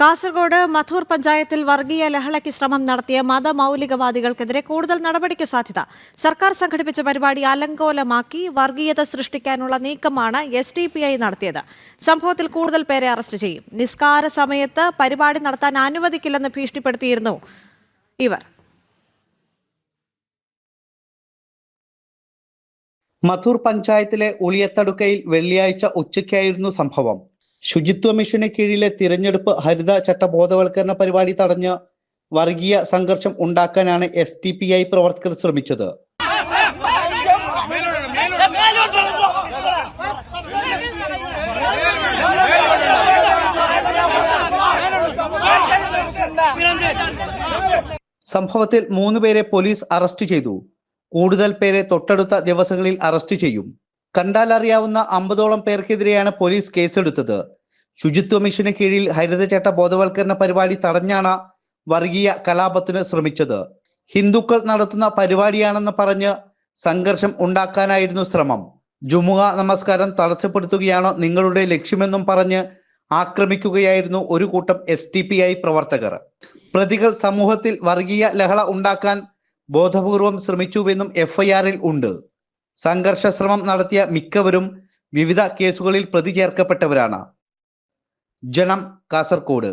കാസർഗോഡ് മധൂർ പഞ്ചായത്തിൽ വർഗീയ ലഹളയ്ക്ക് ശ്രമം നടത്തിയ മതമൗലികവാദികൾക്കെതിരെ കൂടുതൽ നടപടിക്ക് സാധ്യത. സർക്കാർ സംഘടിപ്പിച്ച പരിപാടി അലങ്കോലമാക്കി വർഗീയത സൃഷ്ടിക്കാനുള്ള നീക്കമാണ് എസ് ഡി പി ഐ നടത്തിയത്. സംഭവത്തിൽ കൂടുതൽ പേരെ അറസ്റ്റ് ചെയ്യും. നിസ്കാര സമയത്ത് പരിപാടി നടത്താൻ അനുവദിക്കില്ലെന്ന് ഭീഷണിപ്പെടുത്തിയിരുന്നു ഇവർ. മധൂർ പഞ്ചായത്തിലെ ഉളിയത്തടുക്കയിൽ വെള്ളിയാഴ്ച ഉച്ചയ്ക്കായിരുന്നു സംഭവം. ശുചിത്വ മിഷന് കീഴിലെ തിരഞ്ഞെടുപ്പ് ഹരിത ചട്ട ബോധവൽക്കരണ പരിപാടി തടഞ്ഞ് വർഗീയ സംഘർഷം ഉണ്ടാക്കാനാണ് എസ് ടി പി ഐ പ്രവർത്തകർ ശ്രമിച്ചത്. സംഭവത്തിൽ മൂന്ന് പേരെ പോലീസ് അറസ്റ്റ് ചെയ്തു. കൂടുതൽ പേരെ തൊട്ടടുത്ത ദിവസങ്ങളിൽ അറസ്റ്റ് ചെയ്യും. കണ്ടാലറിയാവുന്ന അമ്പതോളം പേർക്കെതിരെയാണ് പോലീസ് കേസെടുത്തത്. ശുചിത്വ മിഷന് കീഴിൽ ഹരിതചട്ട ബോധവൽക്കരണ പരിപാടി തടഞ്ഞാണ് വർഗീയ കലാപത്തിന് ശ്രമിച്ചത്. ഹിന്ദുക്കൾ നടത്തുന്ന പരിപാടിയാണെന്ന് പറഞ്ഞ് സംഘർഷം ഉണ്ടാക്കാനായിരുന്നു ശ്രമം. ജുമുഅ നമസ്കാരം തടസ്സപ്പെടുത്തുകയാണോ നിങ്ങളുടെ ലക്ഷ്യമെന്നും പറഞ്ഞ് ആക്രമിക്കുകയായിരുന്നു ഒരു കൂട്ടം എസ് ടി പി ഐ പ്രവർത്തകർ. പ്രതികൾ സമൂഹത്തിൽ വർഗീയ ലഹള ഉണ്ടാക്കാൻ ബോധപൂർവം ശ്രമിച്ചുവെന്നും എഫ്ഐആറിൽ ഉണ്ട്. സംഘർഷ ശ്രമം നടത്തിയ മിക്കവരും വിവിധ കേസുകളിൽ പ്രതി ചേർക്കപ്പെട്ടവരാണ്. ജനം കാസർഗോഡ്